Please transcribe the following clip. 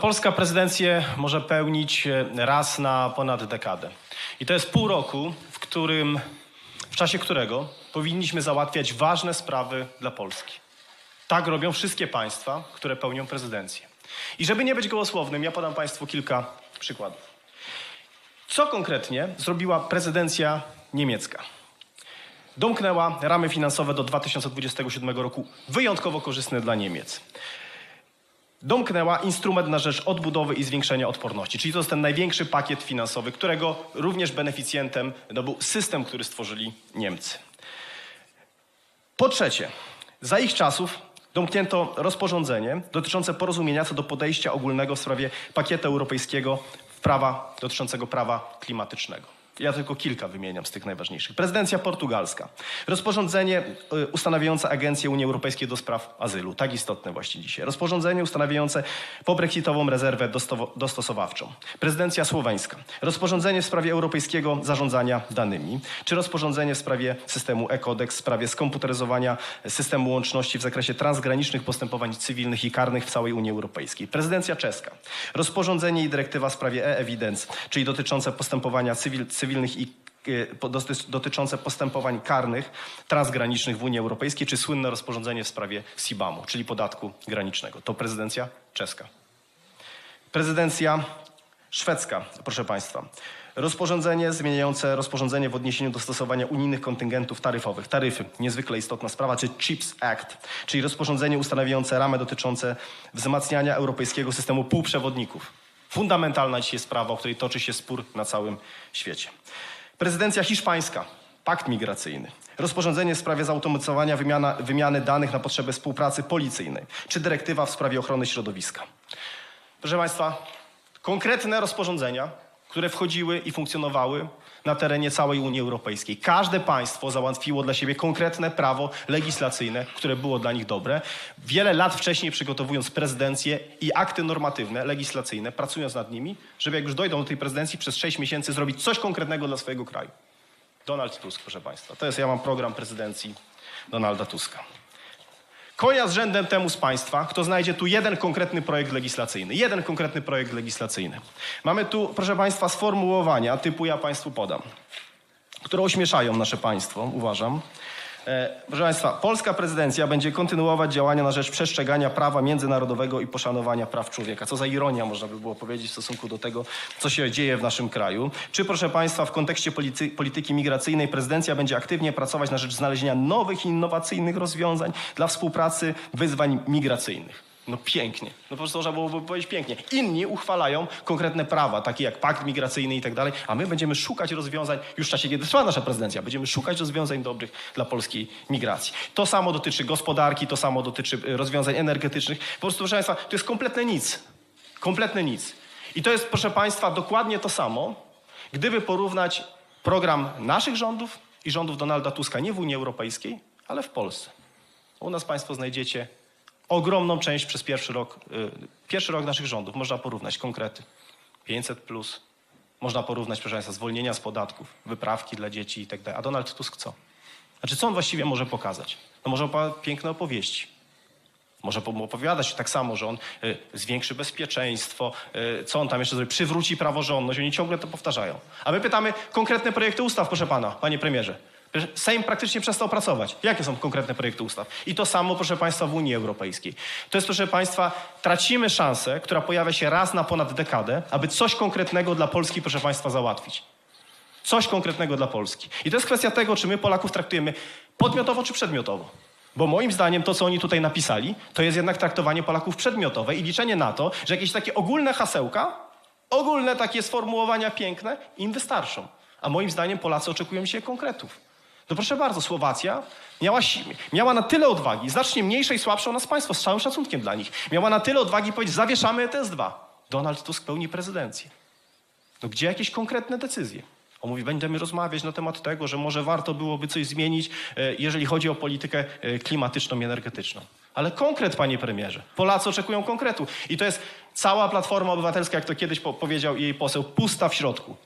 Polska prezydencję może pełnić e, raz na ponad dekadę. I to jest pół roku, w którym, w czasie którego powinniśmy załatwiać ważne sprawy dla Polski. Tak robią wszystkie państwa, które pełnią prezydencję. I żeby nie być gołosłownym, ja podam Państwu kilka przykładów. Co konkretnie zrobiła prezydencja niemiecka? Domknęła ramy finansowe do 2027 roku, wyjątkowo korzystne dla Niemiec domknęła instrument na rzecz odbudowy i zwiększenia odporności. Czyli to jest ten największy pakiet finansowy, którego również beneficjentem no, był system, który stworzyli Niemcy. Po trzecie, za ich czasów domknięto rozporządzenie dotyczące porozumienia co do podejścia ogólnego w sprawie pakietu europejskiego prawa dotyczącego prawa klimatycznego. Ja tylko kilka wymieniam z tych najważniejszych. Prezydencja portugalska. Rozporządzenie y, ustanawiające Agencję Unii Europejskiej do spraw azylu. Tak istotne właśnie dzisiaj. Rozporządzenie ustanawiające pobrexitową rezerwę dostosowawczą. Prezydencja słoweńska. Rozporządzenie w sprawie europejskiego zarządzania danymi. Czy rozporządzenie w sprawie systemu e-kodeks, w sprawie skomputeryzowania systemu łączności w zakresie transgranicznych postępowań cywilnych i karnych w całej Unii Europejskiej. Prezydencja czeska. Rozporządzenie i dyrektywa w sprawie e-evidence, czyli dotyczące postępowania cywil, cywilnych i e, dotyczące postępowań karnych transgranicznych w Unii Europejskiej, czy słynne rozporządzenie w sprawie SIBAM-u, czyli podatku granicznego. To prezydencja czeska. Prezydencja szwedzka, proszę Państwa. Rozporządzenie zmieniające rozporządzenie w odniesieniu do stosowania unijnych kontyngentów taryfowych. Taryfy, niezwykle istotna sprawa, czy CHIPS Act, czyli rozporządzenie ustanawiające ramę dotyczące wzmacniania europejskiego systemu półprzewodników. Fundamentalna dzisiaj sprawa, o której toczy się spór na całym świecie. Prezydencja hiszpańska, pakt migracyjny. Rozporządzenie w sprawie zautomatyzowania wymiana, wymiany danych na potrzeby współpracy policyjnej, czy dyrektywa w sprawie ochrony środowiska. Proszę Państwa, konkretne rozporządzenia, które wchodziły i funkcjonowały na terenie całej Unii Europejskiej. Każde państwo załatwiło dla siebie konkretne prawo legislacyjne, które było dla nich dobre. Wiele lat wcześniej przygotowując prezydencję i akty normatywne, legislacyjne, pracując nad nimi, żeby jak już dojdą do tej prezydencji przez sześć miesięcy zrobić coś konkretnego dla swojego kraju. Donald Tusk, proszę Państwa. To jest, ja mam program prezydencji Donalda Tuska. Konia z rzędem temu z Państwa, kto znajdzie tu jeden konkretny projekt legislacyjny. Jeden konkretny projekt legislacyjny. Mamy tu, proszę Państwa, sformułowania typu ja Państwu podam, które ośmieszają nasze państwo, uważam. E, proszę Państwa, polska prezydencja będzie kontynuować działania na rzecz przestrzegania prawa międzynarodowego i poszanowania praw człowieka. Co za ironia, można by było powiedzieć, w stosunku do tego, co się dzieje w naszym kraju. Czy, proszę Państwa, w kontekście policy, polityki migracyjnej prezydencja będzie aktywnie pracować na rzecz znalezienia nowych, innowacyjnych rozwiązań dla współpracy wyzwań migracyjnych? No pięknie. No po prostu można byłoby powiedzieć pięknie. Inni uchwalają konkretne prawa, takie jak pakt migracyjny i tak dalej, a my będziemy szukać rozwiązań, już w czasie, kiedy trwa nasza prezydencja, będziemy szukać rozwiązań dobrych dla polskiej migracji. To samo dotyczy gospodarki, to samo dotyczy y, rozwiązań energetycznych. Po prostu, proszę Państwa, to jest kompletne nic. Kompletne nic. I to jest, proszę Państwa, dokładnie to samo, gdyby porównać program naszych rządów i rządów Donalda Tuska nie w Unii Europejskiej, ale w Polsce. U nas Państwo znajdziecie ogromną część przez pierwszy rok, y, pierwszy rok naszych rządów. Można porównać konkrety. 500 plus. Można porównać, proszę Państwa, zwolnienia z podatków, wyprawki dla dzieci i tak. A Donald Tusk co? Znaczy, co on właściwie może pokazać? No może piękne opowieści. Może po- opowiadać tak samo, że on y, zwiększy bezpieczeństwo, y, co on tam jeszcze zrobi, przywróci praworządność. Oni ciągle to powtarzają. A my pytamy konkretne projekty ustaw, proszę pana, panie premierze. Sejm praktycznie przestał pracować. Jakie są konkretne projekty ustaw? I to samo, proszę Państwa, w Unii Europejskiej. To jest, proszę Państwa, tracimy szansę, która pojawia się raz na ponad dekadę, aby coś konkretnego dla Polski, proszę Państwa, załatwić. Coś konkretnego dla Polski. I to jest kwestia tego, czy my Polaków traktujemy podmiotowo czy przedmiotowo. Bo moim zdaniem to, co oni tutaj napisali, to jest jednak traktowanie Polaków przedmiotowe i liczenie na to, że jakieś takie ogólne hasełka, ogólne takie sformułowania piękne im wystarczą. A moim zdaniem Polacy oczekują się konkretów. No proszę bardzo, Słowacja miała, miała na tyle odwagi, znacznie mniejsze i słabsze od nas państwo, z całym szacunkiem dla nich. Miała na tyle odwagi powiedzieć, zawieszamy ETS-2. Donald Tusk pełni prezydencję. No gdzie jakieś konkretne decyzje? On mówi, będziemy rozmawiać na temat tego, że może warto byłoby coś zmienić, e, jeżeli chodzi o politykę e, klimatyczną i energetyczną. Ale konkret, panie premierze. Polacy oczekują konkretu. I to jest cała Platforma Obywatelska, jak to kiedyś po powiedział jej poseł, pusta w środku.